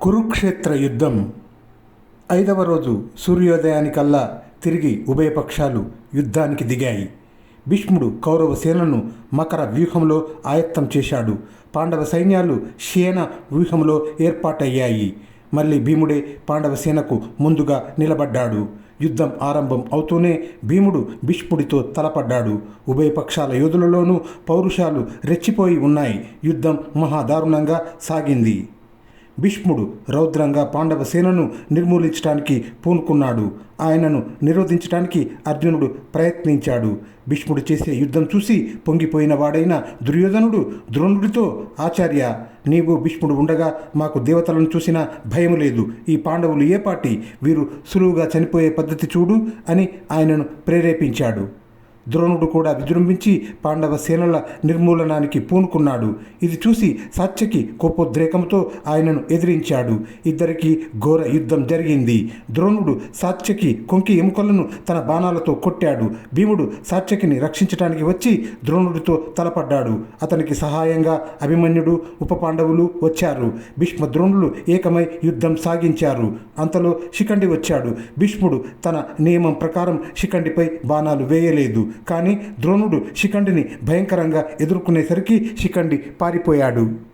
కురుక్షేత్ర యుద్ధం. ఐదవ రోజు సూర్యోదయానికల్లా తిరిగి ఉభయపక్షాలు యుద్ధానికి దిగాయి. భీష్ముడు కౌరవ సేనను మకర వ్యూహంలో ఆయత్తం చేశాడు. పాండవ సైన్యాలు శేన వ్యూహంలో ఏర్పాటయ్యాయి. మళ్ళీ భీముడే పాండవ సేనకు ముందుగా నిలబడ్డాడు. యుద్ధం ఆరంభం అవుతూనే భీముడు భీష్ముడితో తలపడ్డాడు. ఉభయపక్షాల యోధులలోనూ పౌరుషాలు రెచ్చిపోయి ఉన్నాయి. యుద్ధం మహాదారుణంగా సాగింది. భీష్ముడు రౌద్రంగా పాండవ సేనను నిర్మూలించడానికి పూనుకున్నాడు. ఆయనను నిరోధించడానికి అర్జునుడు ప్రయత్నించాడు. భీష్ముడు చేసే యుద్ధం చూసి పొంగిపోయిన వాడైన దుర్యోధనుడు ద్రోణుడితో ఆచార్య నీవు భీష్ముడు ఉండగా మాకు దేవతలను చూసిన భయం లేదు. ఈ పాండవులు ఏ పాటి? వీరు సులువుగా చనిపోయే పద్ధతి చూడు అని ఆయనను ప్రేరేపించాడు. ద్రోణుడు కూడా విజృంభించి పాండవ సేనల నిర్మూలనానికి పూనుకున్నాడు. ఇది చూసి సత్యకి కోపోద్రేకంతో ఆయనను ఎదిరించాడు. ఇద్దరికి ఘోర యుద్ధం జరిగింది. ద్రోణుడు సాత్యకి కొంకి ఎముకలను తన బాణాలతో కొట్టాడు. భీముడు సాత్యకిని రక్షించడానికి వచ్చి ద్రోణుడితో తలపడ్డాడు. అతనికి సహాయంగా అభిమన్యుడు ఉప పాండవులు వచ్చారు. భీష్మ ద్రోణులు ఏకమై యుద్ధం సాగించారు. అంతలో శిఖండి వచ్చాడు. భీష్ముడు తన నియమం ప్రకారం శిఖండిపై బాణాలు వేయలేదు. కానీ ద్రోణుడు శిఖండిని భయంకరంగా ఎదుర్కొనేసరికి శిఖండి పారిపోయాడు.